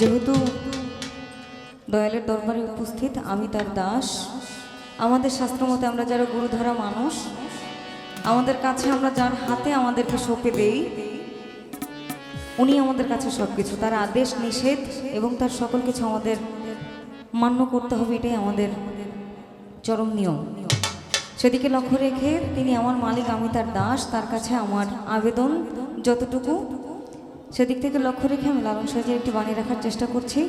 যেহেতু দয়ালের দরবারে উপস্থিত, আমি তার দাস। আমাদের শাস্ত্র মতে আমরা যারা গুরুধরা মানুষ, আমাদের কাছে আমরা যার হাতে আমাদেরকে সঁপে দেই, উনি আমাদের কাছে সব কিছু তার আদেশ নিষেধ এবং তার সকল কিছু আমাদের মান্য করতে হবে, এটাই আমাদের চরম নিয়ম। সেদিকে লক্ষ্য রেখে তিনি আমার মালিক, আমি তার দাস, তার কাছে আমার আবেদন যতটুকু সেদিক থেকে লক্ষ্য রেখে আমি লালন সাজিয়ে একটি বানিয়ে রাখার চেষ্টা করছি।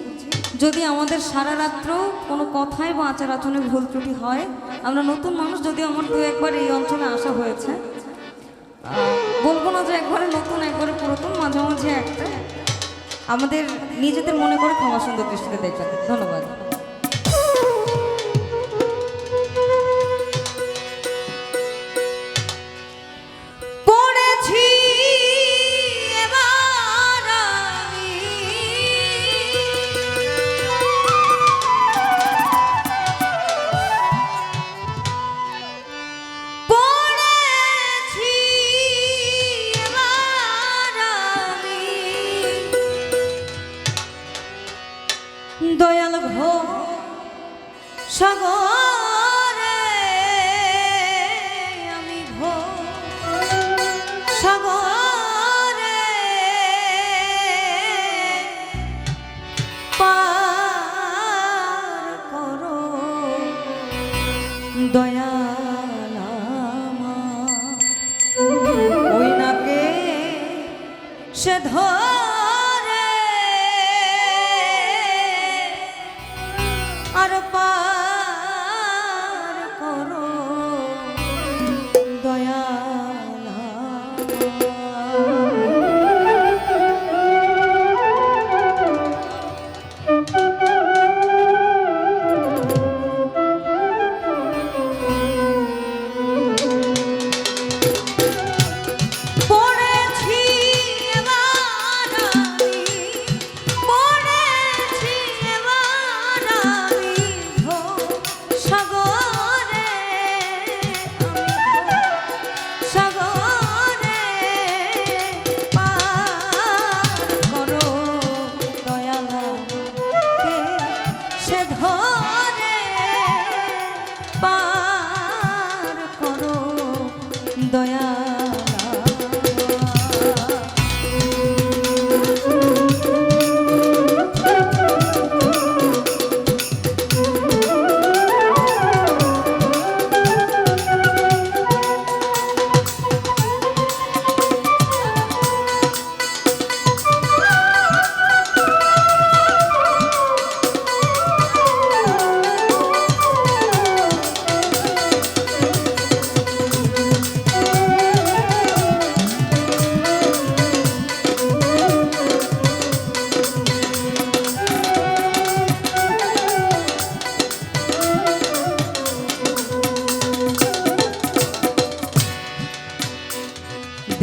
যদি আমাদের সারা রাত্র কোনো কথায় বা আচার আচরণে ভুল ত্রুটি হয়, আমরা নতুন মানুষ যদিও আমার দু একবার এই অঞ্চলে আসা হয়েছে, বলব না যে একবারে নতুন, একবারে পুরাতন, মাঝে মাঝে একটা। আমাদের নিজেদের মনে করে ক্ষমা সুন্দর দৃষ্টিতে দেখবেন। ধন্যবাদ। সাগরে আমার।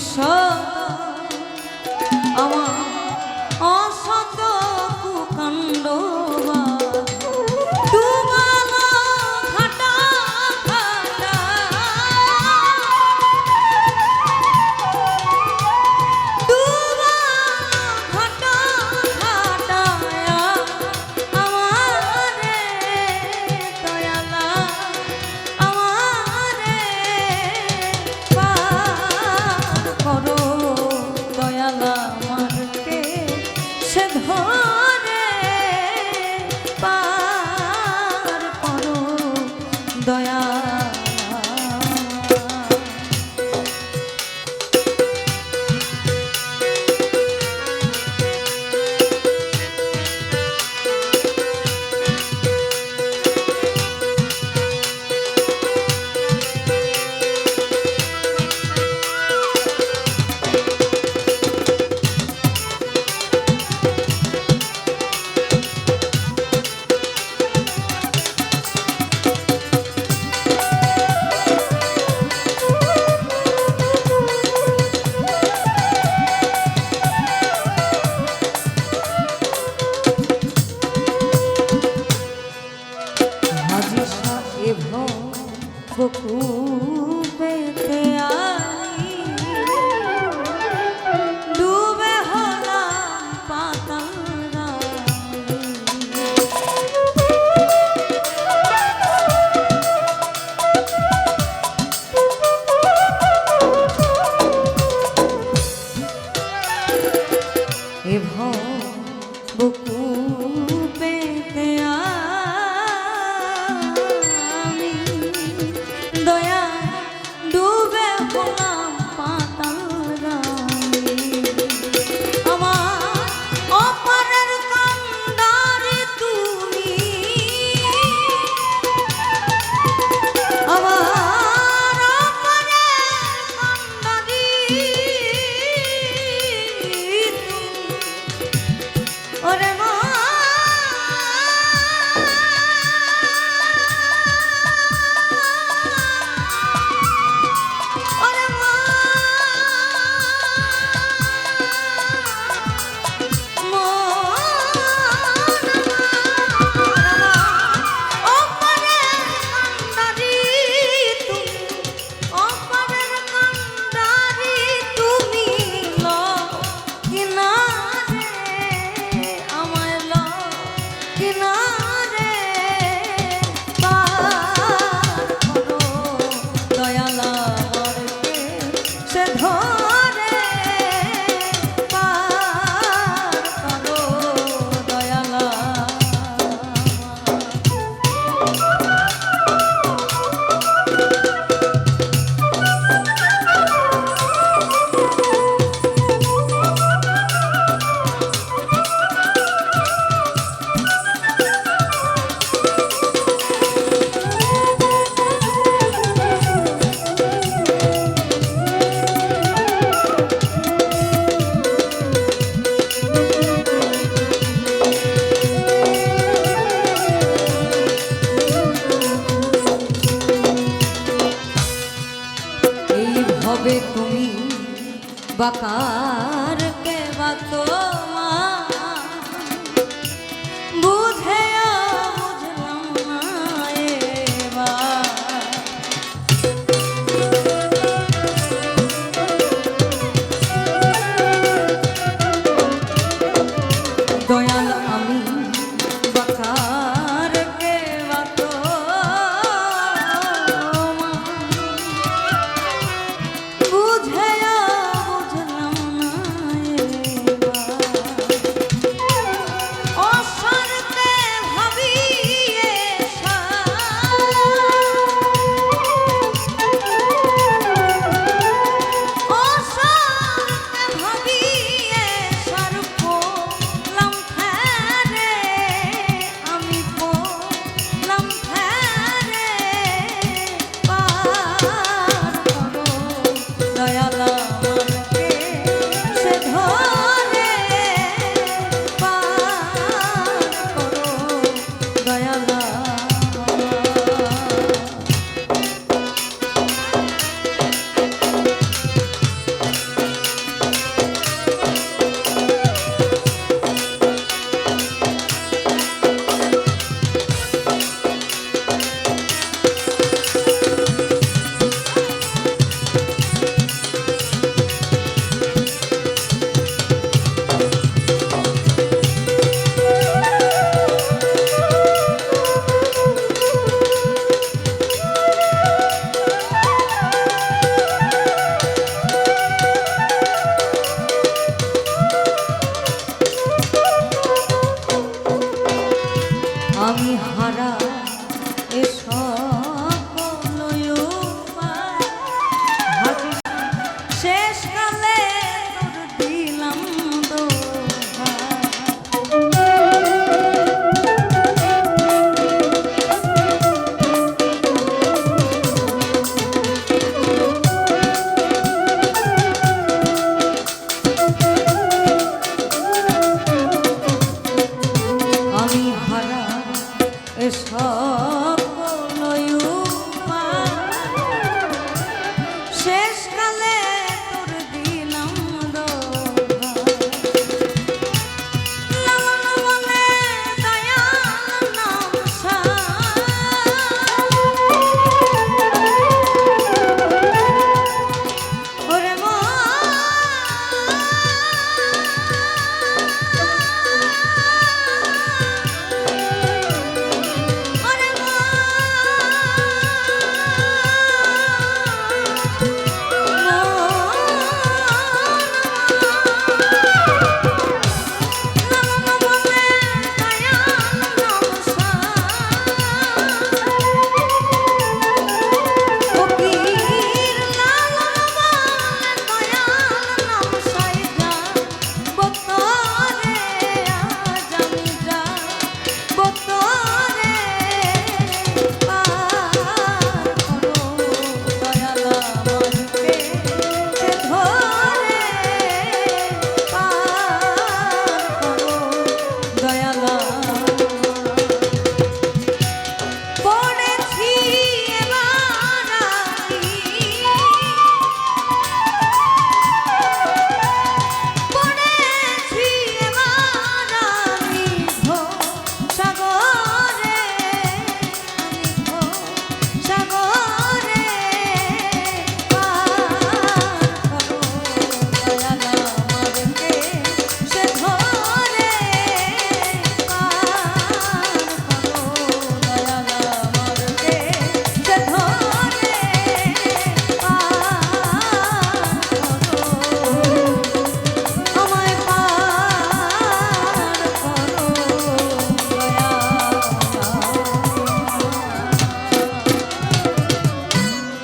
সদা আমার